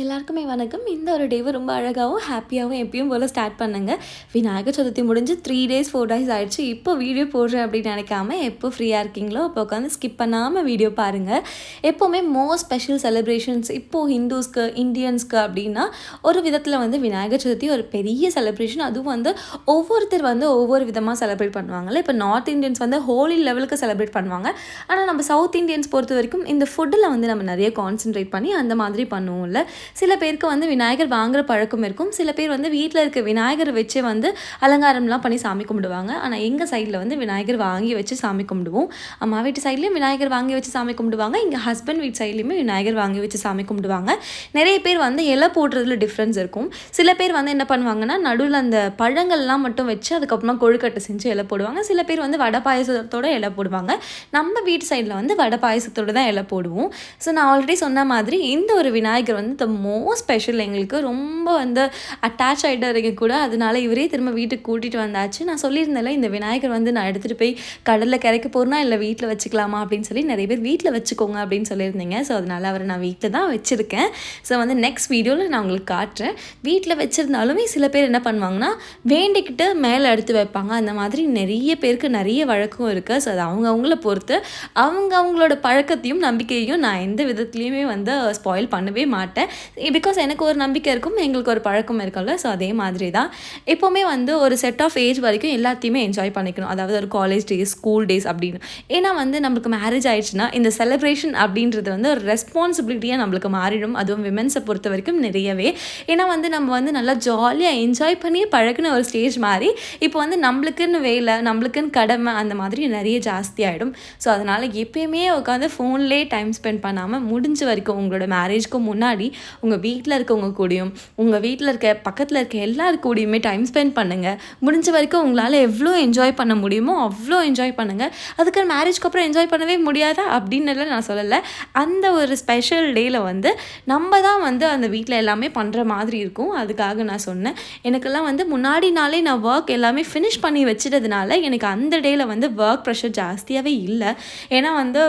எல்லாருக்குமே வணக்கம். இந்த ஒரு டேவை ரொம்ப அழகாகவும் ஹாப்பியாகவும் எப்பயும் போல் ஸ்டார்ட் பண்ணுங்க. விநாயகர் சதுர்த்தி முடிஞ்சு த்ரீ டேஸ் ஃபோர் டேஸ் ஆயிடுச்சு. இப்போ வீடியோ போடுறேன் அப்படின்னு நினைக்காம எப்போ ஃப்ரீயாக இருக்கீங்களோ அப்போ உட்காந்து ஸ்கிப் பண்ணாமல் வீடியோ பாருங்கள் எப்போவுமே மோஸ்ட் ஸ்பெஷல் செலிப்ரேஷன்ஸ் இப்போது ஹிந்துஸ்க்கு இந்தியன்ஸ்க்கு அப்படின்னா ஒரு விதத்தில் வந்து விநாயகர் சதுர்த்தி ஒரு பெரிய செலிப்ரேஷன் அதுவும் வந்து ஒவ்வொருத்தர் வந்து ஒவ்வொரு விதமாக செலிப்ரேட் பண்ணுவாங்கல்ல. இப்போ நார்த் இந்தியன்ஸ் வந்து ஹோலி லெவலுக்கு செலிப்ரேட் பண்ணுவாங்க. ஆனால் நம்ம சவுத் இந்தியன்ஸ் பொறுத்த வரைக்கும் இந்த ஃபுட்டில் வந்து நம்ம நிறைய கான்சென்ட்ரேட் பண்ணி அந்த மாதிரி பண்ணுவோம்ல. சில பேருக்கு வந்து விநாயகர் வாங்குகிற பழக்கம் இருக்கும். சில பேர் வந்து வீட்டில் இருக்க விநாயகரை வச்சு வந்து அலங்காரம்லாம் பண்ணி சாமி கும்பிடுவாங்க. ஆனால் எங்கள் சைடில் வந்து விநாயகர் வாங்கி வச்சு சாமி கும்பிடுவோம். அம்மா வீட்டு சைட்லேயும் விநாயகர் வாங்கி வச்சு சாமி கும்பிடுவாங்க. இங்கே ஹஸ்பண்ட் வீட்டு சைட்லேயுமே விநாயகர் வாங்கி வச்சு சாமி கும்பிடுவாங்க. நிறைய பேர் வந்து இலை போடுறதுல டிஃப்ரென்ஸ் இருக்கும். சில பேர் வந்து என்ன பண்ணுவாங்கன்னா நடுவில் அந்த பழங்கள்லாம் மட்டும் வச்சு அதுக்கப்புறமா கொழுக்கட்டை செஞ்சு இலை போடுவாங்க. சில பேர் வந்து வடை பாயசத்தோட இலை போடுவாங்க. நம்ம வீட்டு சைடில் வந்து வடை பாயசத்தோட தான் இலை போடுவோம். ஸோ நான் ஆல்ரெடி சொன்ன மாதிரி இந்த ஒரு விநாயகர் வந்து த மோஸ்ட் ஸ்பெஷல் எங்களுக்கு ரொம்ப வந்து அட்டாச் ஆகிட்டு கூட அதனால இவரே திரும்ப வீட்டுக்கு கூட்டிகிட்டு வந்தாச்சு. நான் சொல்லியிருந்தேன்ல இந்த விநாயகர் வந்து நான் எடுத்துகிட்டு போய் கடலில் கரைக்க போகிறனா இல்லை வீட்டில் வச்சுக்கலாமா அப்படின்னு சொல்லி நிறைய பேர் வீட்டில் வச்சுக்கோங்க அப்படின்னு சொல்லியிருந்தீங்க. ஸோ அதனால் அவரை நான் வீட்டில் தான் வச்சுருக்கேன். ஸோ வந்து நெக்ஸ்ட் வீடியோவில் நான் உங்களுக்கு காட்டுறேன். வீட்டில் வச்சுருந்தாலுமே சில பேர் என்ன பண்ணுவாங்கன்னா வேண்டிக்கிட்டு மேலே எடுத்து வைப்பாங்க. அந்த மாதிரி நிறைய பேருக்கு நிறைய வழக்கம் இருக்குது ஸோ அது அவங்கவுங்கள பொறுத்து அவங்க அவங்களோட பழக்கத்தையும் நம்பிக்கையையும் நான் எந்த விதத்துலேயுமே வந்து ஸ்பாயில் பண்ணவே மாட்டேன். பிகாஸ் எனக்கு ஒரு நம்பிக்கை இருக்கும் எங்களுக்கு ஒரு பழக்கம் இருக்கும்ல ஸோ அதே மாதிரி தான் எப்போவுமே வந்து ஒரு செட் ஆஃப் ஏஜ் வரைக்கும் எல்லாத்தையுமே என்ஜாய் பண்ணிக்கணும். அதாவது ஒரு காலேஜ் டேஸ் ஸ்கூல் டேஸ் அப்படின்னு. ஏன்னா வந்து நம்மளுக்கு மேரேஜ் ஆயிடுச்சுன்னா இந்த செலிப்ரேஷன் அப்படின்றது வந்து ஒரு ரெஸ்பான்சிபிலிட்டியாக நம்மளுக்கு மாறிடும். அதுவும் விமென்ஸை பொறுத்த வரைக்கும் நிறையவே. ஏன்னா வந்து நம்ம வந்து நல்லா ஜாலியாக என்ஜாய் பண்ணி பழகின ஒரு ஸ்டேஜ் மாதிரி இப்போ வந்து நம்மளுக்குன்னு வேலை நம்மளுக்குன்னு கடமை அந்த மாதிரி நிறைய ஜாஸ்தி ஆகிடும் ஸோ அதனால் எப்பயுமே உட்காந்து ஃபோன்லேயே டைம் ஸ்பெண்ட் பண்ணாமல் முடிஞ்ச வரைக்கும் உங்களோட மேரேஜ்க்கு முன்னாடி உங்கள் வீட்டில் இருக்கவங்க கூடயும் உங்கள் வீட்டில் இருக்க பக்கத்தில் இருக்க எல்லாரு கூடயுமே டைம் ஸ்பெண்ட் பண்ணுங்கள் முடிஞ்ச வரைக்கும் உங்களால் எவ்வளோ என்ஜாய் பண்ண முடியுமோ அவ்வளோ என்ஜாய் பண்ணுங்கள் அதுக்கு மேரேஜ்க்கு அப்புறம் என்ஜாய் பண்ணவே முடியாதா? அப்படின்னு நான் சொல்லலை. அந்த ஒரு ஸ்பெஷல் டேயில் வந்து நம்ம தான் வந்து அந்த வீட்டில் எல்லாமே பண்ணுற மாதிரி இருக்கும். அதுக்காக நான் சொன்னேன். எனக்கெல்லாம் வந்து முன்னாடி நாளே நான் ஒர்க் எல்லாமே ஃபினிஷ் பண்ணி வச்சிட்டதுனால எனக்கு அந்த டேயில் வந்து ஒர்க் ப்ரெஷர் ஜாஸ்தியாகவே இல்லை. ஏன்னா வந்து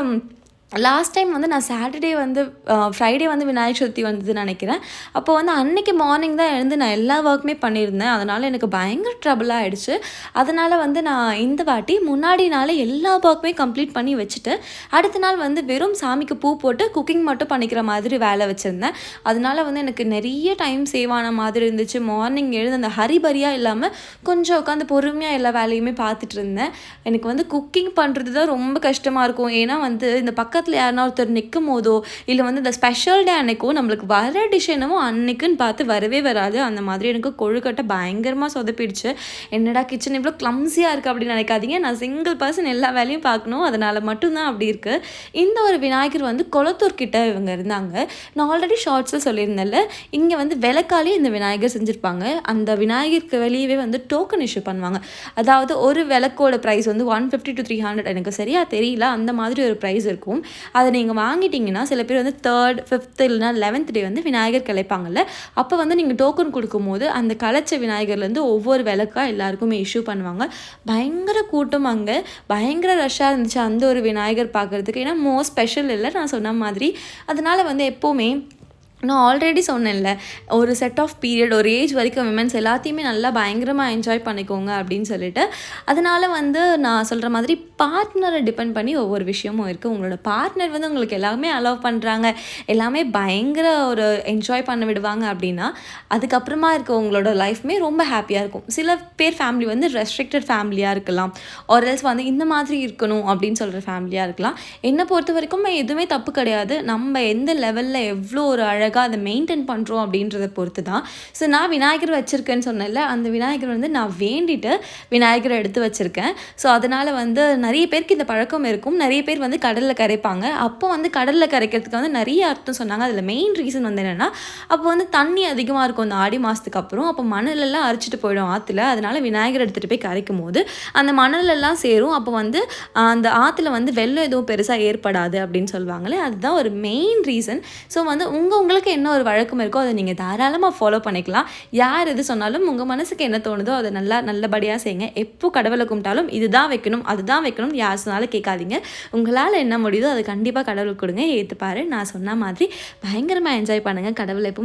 லாஸ்ட் டைம் வந்து நான் சாட்டர்டே வந்து uh, ஃப்ரைடே வந்து விநாயகர் சதுர்த்தி வந்ததுன்னு நினைக்கிறேன். அப்போ வந்து அன்னைக்கு மார்னிங் தான் எழுந்து நான் எல்லா ஒர்க்குமே பண்ணியிருந்தேன். அதனால் எனக்கு பயங்கர ட்ரபிளாக ஆகிடுச்சு அதனால் வந்து நான் இந்த வாட்டி முன்னாடி நாளே எல்லா ஒர்க்குமே கம்ப்ளீட் பண்ணி வச்சுட்டு அடுத்த நாள் வந்து வெறும் சாமிக்கு பூ போட்டு குக்கிங் மட்டும் பண்ணிக்கிற மாதிரி வேலை வச்சுருந்தேன். அதனால் வந்து எனக்கு நிறைய டைம் சேவ் ஆன மாதிரி இருந்துச்சு. மார்னிங் எழுந்து அந்த ஹரிபரியாக இல்லாமல் கொஞ்சம் உட்காந்து பொறுமையாக எல்லா வேலையுமே பார்த்துட்டு இருந்தேன். எனக்கு வந்து குக்கிங் பண்ணுறது தான் ரொம்ப கஷ்டமாக இருக்கும். ஏன்னா வந்து இந்த பக்கத்து பக்கத்தில் யாருனா ஒருத்தர் நிற்கும் போதோ இல்லை வந்து இந்த ஸ்பெஷல் டே அன்னைக்கோ நம்மளுக்கு வர டிஷ் என்னவோ அன்னைக்குன்னு பார்த்து வரவே வராது. அந்த மாதிரி எனக்கு கொழுக்கட்டை பயங்கரமாக சொதப்பிடுச்சு. என்னடா கிச்சன் இவ்வளோ க்ளம்ஸியாக இருக்குது அப்படின்னு நினைக்காதீங்க. நான் சிங்கிள் பர்சன் எல்லா வேலையும் பார்க்கணும். அதனால் மட்டும்தான் அப்படி இருக்குது இந்த ஒரு விநாயகர் வந்து குளத்தூர்கிட்ட இவங்க இருந்தாங்க. நான் ஆல்ரெடி ஷார்ட்ஸில் சொல்லியிருந்தேன்ல. இங்கே வந்து விளக்காலே இந்த விநாயகர் செஞ்சுருப்பாங்க. அந்த விநாயகருக்கு வெளியவே வந்து டோக்கன் இஷ்யூ பண்ணுவாங்க. அதாவது ஒரு விளக்கோட ப்ரைஸ் வந்து one fifty to three hundred எனக்கு சரியாக தெரியல. அந்த மாதிரி ஒரு ப்ரைஸ் இருக்கும். அதை நீங்கள் வாங்கிட்டீங்கன்னா சில பேர் வந்து தேர்ட் ஃபிஃப்த் இல்லைனா லெவன்த் டே வந்து விநாயகர் கலைப்பாங்கல்ல அப்போ வந்து நீங்கள் டோக்கன் கொடுக்கும்போது அந்த கலைச்ச விநாயகர்லேருந்து ஒவ்வொரு விளக்காக எல்லாருக்குமே இஷ்யூ பண்ணுவாங்க. பயங்கர கூட்டம் அங்கே. பயங்கர ரஷ்ஷாக இருந்துச்சு அந்த ஒரு விநாயகர் பார்க்குறதுக்கு. ஏன்னா மோஸ்ட் ஸ்பெஷல் இல்லை நான் சொன்ன மாதிரி. அதனால் வந்து எப்போவுமே நான் ஆல்ரெடி சொன்னேன்ல ஒரு செட் ஆஃப் பீரியட் ஒரு ஏஜ் வரைக்கும் விமென்ஸ் எல்லாத்தையுமே நல்லா பயங்கரமாக என்ஜாய் பண்ணிக்கோங்க அப்படின்னு சொல்லிட்டு. அதனால் வந்து நான் சொல்கிற மாதிரி பார்ட்னரை டிபெண்ட் பண்ணி ஒவ்வொரு விஷயமும் இருக்குது உங்களோட பார்ட்னர் வந்து உங்களுக்கு எல்லாமே அலோவ் பண்ணுறாங்க எல்லாமே பயங்கர ஒரு என்ஜாய் பண்ண விடுவாங்க அப்படின்னா அதுக்கப்புறமா இருக்க உங்களோட லைஃப்மே ரொம்ப ஹாப்பியாக இருக்கும். சில பேர் ஃபேமிலி வந்து ரெஸ்ட்ரிக்டட் ஃபேமிலியாக இருக்கலாம். ஒரு எல்ஸ் வந்து இந்த மாதிரி இருக்கணும் அப்படின்னு சொல்கிற ஃபேமிலியாக இருக்கலாம். என்னை பொறுத்த வரைக்கும் எதுவுமே தப்பு கிடையாது. நம்ம எந்த லெவலில் எவ்வளோ ஒரு அழகு அழகாக அதை மெயின்டைன் பண்ணுறோம் அப்படின்றத பொறுத்து தான் ஸோ நான் விநாயகர் வச்சுருக்கேன்னு சொன்னேன்ல அந்த விநாயகர் வந்து நான் வேண்டிட்டு விநாயகரை எடுத்து வச்சுருக்கேன். ஸோ அதனால் வந்து நிறைய பேருக்கு இந்த பழக்கம் இருக்கும். நிறைய பேர் வந்து கடலில் கரைப்பாங்க. அப்போ வந்து கடலில் கரைக்கிறதுக்கு வந்து நிறைய அர்த்தம் சொன்னாங்க. அதில் மெயின் ரீசன் வந்து என்னென்னா அப்போ வந்து தண்ணி அதிகமாக இருக்கும் அந்த ஆடி மாதத்துக்கு அப்புறம். அப்போ மணலெல்லாம் அரிச்சிட்டு போயிடும் ஆற்றுல அதனால் விநாயகர் எடுத்துகிட்டு போய் கரைக்கும் போது அந்த மணலெல்லாம் சேரும். அப்போ வந்து அந்த ஆற்றுல வந்து வெள்ளம் எதுவும் பெருசாக ஏற்படாது அப்படின்னு சொல்லுவாங்களே அதுதான் ஒரு மெயின் ரீசன் ஸோ வந்து உங்கள் உங்களுக்கு உங்களுக்கு என்ன ஒரு வழக்கம் இருக்கோ அதை நீங்கள் தாராளமாக ஃபாலோ பண்ணிக்கலாம். யார் எது சொன்னாலும் உங்கள் மனசுக்கு என்ன தோணுதோ அதை நல்லா நல்லபடியாக செய்யுங்க. எப்போ கடவுளை கும்பிட்டாலும் இதுதான் வைக்கணும் அதுதான் வைக்கணும் யார் சொன்னாலும் கேட்காதீங்க. உங்களால் என்ன முடியுதோ அதை கண்டிப்பாக கடவுளுக்கு கொடுங்க. ஏற்றுப்பாரு நான் சொன்ன மாதிரி பயங்கரமாக என்ஜாய் பண்ணுங்கள் கடவுளை எப்பவுமே